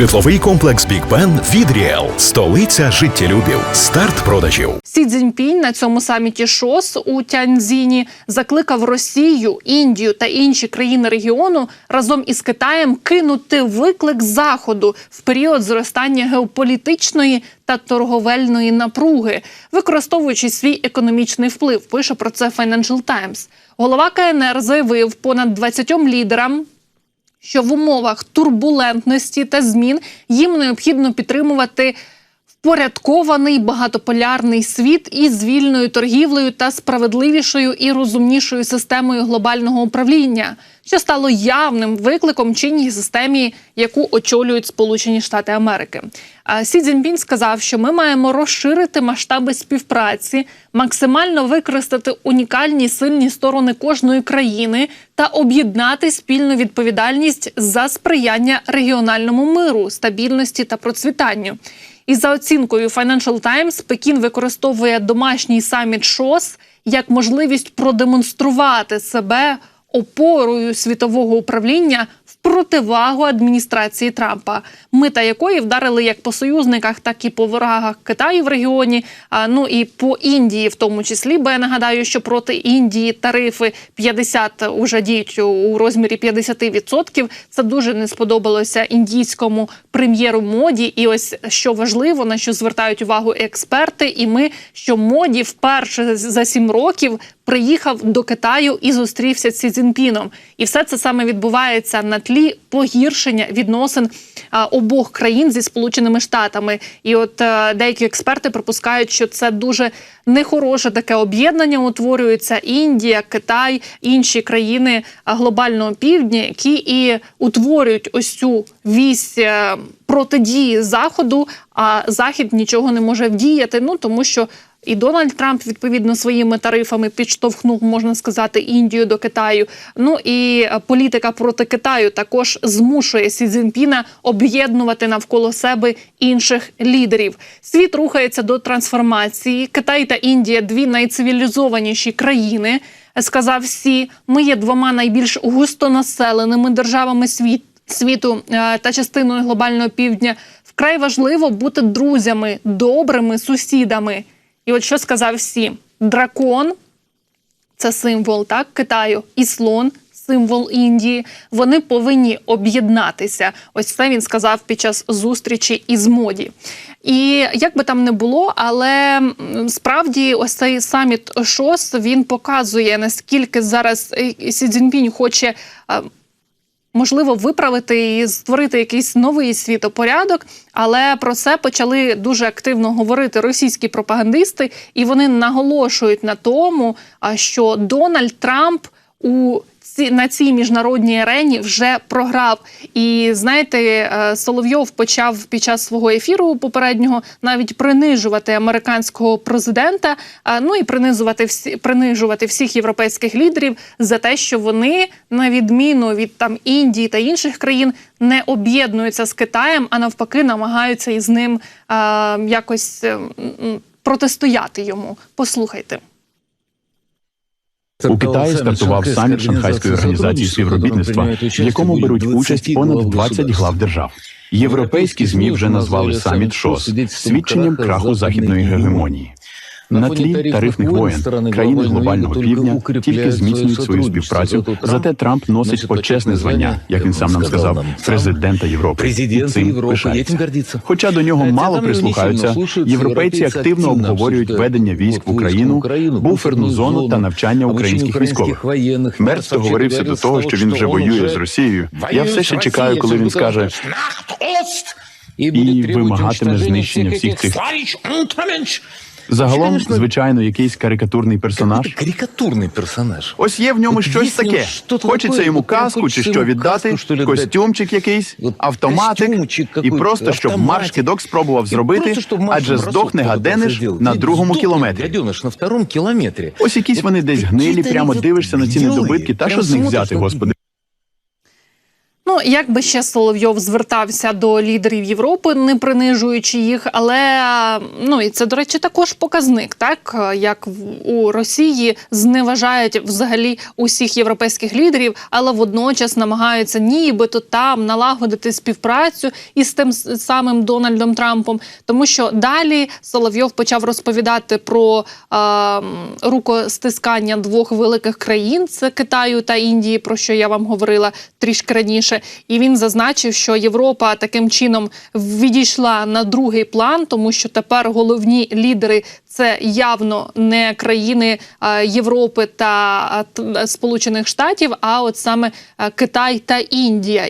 Житловий комплекс Бік Бен від Ріел. Столиця життєлюбів. Старт продажів. Сі Цзіньпінь на цьому саміті ШОС у Тяньцзіні закликав Росію, Індію та інші країни регіону разом із Китаєм кинути виклик заходу в період зростання геополітичної та торговельної напруги, використовуючи свій економічний вплив. Пише про це Financial Times. Голова КНР заявив понад 20 лідерам що в умовах турбулентності та змін їм необхідно підтримувати впорядкований багатополярний світ із вільною торгівлею та справедливішою і розумнішою системою глобального управління, що стало явним викликом чинній системі, яку очолюють Сполучені Штати Америки. Сі Цзіньпін сказав, що ми маємо розширити масштаби співпраці, максимально використати унікальні сильні сторони кожної країни та об'єднати спільну відповідальність за сприяння регіональному миру, стабільності та процвітанню. І за оцінкою Financial Times, Пекін використовує домашній саміт ШОС як можливість продемонструвати себе опорою світового управління в противагу адміністрації Трампа, мита якої вдарили як по союзниках, так і по ворогах Китаю в регіоні. А ну і по Індії, в тому числі, бо я нагадаю, що проти Індії тарифи 50 уже діють у розмірі 50%. Це дуже не сподобалося індійському прем'єру моді. І ось що важливо, на що звертають увагу експерти, і ми що моді вперше за сім років приїхав до Китаю і зустрівся з Сі. І все це саме відбувається на тлі погіршення відносин обох країн зі Сполученими Штатами. І от деякі експерти припускають, що це дуже нехороше таке об'єднання утворюється Індія, Китай, інші країни глобального півдня, які і утворюють ось цю вісь. е, Протидії заходу, а захід нічого не може вдіяти. Ну тому що і Дональд Трамп відповідно своїми тарифами підштовхнув, можна сказати, Індію до Китаю. Ну і е, політика проти Китаю також змушує Сі Цзіньпіна об'єднувати навколо себе інших лідерів. Світ рухається до трансформації. Китай та Індія дві найцивілізованіші країни. Сказав Сі, ми є двома найбільш густонаселеними державами світу світу е, та частиною глобального півдня. Вкрай важливо бути друзями, добрими сусідами. І от що сказав Сі: дракон це символ так Китаю, і слон. Символ Індії, вони повинні об'єднатися. Ось це він сказав під час зустрічі із моді. І як би там не було, але справді ось цей саміт ШОС він показує наскільки зараз е, Сі Цзіньпінь хоче е, можливо виправити і створити якийсь новий світопорядок. Але про це почали дуже активно говорити російські пропагандисти, і вони наголошують на тому, що Дональд Трамп у на цій міжнародній арені вже програв. І знаєте, е, Соловйов почав під час свого ефіру попереднього навіть принижувати американського президента. Ну і принизувати всі принижувати всіх європейських лідерів за те, що вони, на відміну від там Індії та інших країн, не об'єднуються з Китаєм, а навпаки, намагаються із ним а, якось е, протистояти йому. Послухайте. У Китаї стартував саміт Шанхайської організації співробітництва, в якому беруть участь понад 20 глав держав. Європейські змі вже назвали саміт ШОС свідченням краху західної гегемонії. На тлі тарифних воєн країни глобального півдня тільки зміцнюють свою співпрацю. Зате Трамп носить почесне звання, як він сам нам сказав, президента Європи. І Президента цим пишається. Хоча до нього мало прислухаються, європейці європейці активно обговорюють ведення військ в Україну, буферну зону та навчання українських військових. Мерц договорився до того, що він вже воює з Росією. Я все ще чекаю, коли він скаже і вимагатиме знищення всіх цих. Загалом, звичайно, якийсь карикатурний персонаж. Карикатурний персонаж. Ось є в ньому щось таке. Хочеться йому каску чи що віддати, костюмчик якийсь, автоматик, і просто щоб автоматик. марш кидок спробував зробити, адже здохне сделал. на другому кілометрі. Гаденыш на второму кілометрі. Ось якісь вони десь гнилі, прямо дивишся на ці недобитки. Та що з них взяти, господи? Як би ще Соловйов звертався до лідерів Європи, не принижуючи їх, але ну і це, до речі, також показник, так як у Росії зневажають взагалі усіх європейських лідерів, але водночас намагаються нібито там налагодити співпрацю із тим самим Дональдом Трампом, тому що далі Соловйов почав розповідати про е, рукостискання двох великих країн: це Китаю та Індії, про що я вам говорила трішки раніше. І він зазначив, що Європа таким чином відійшла на другий план, тому що тепер головні лідери це явно не країни е, Європи та е, Сполучених Штатів, а от саме е, Китай та Індія.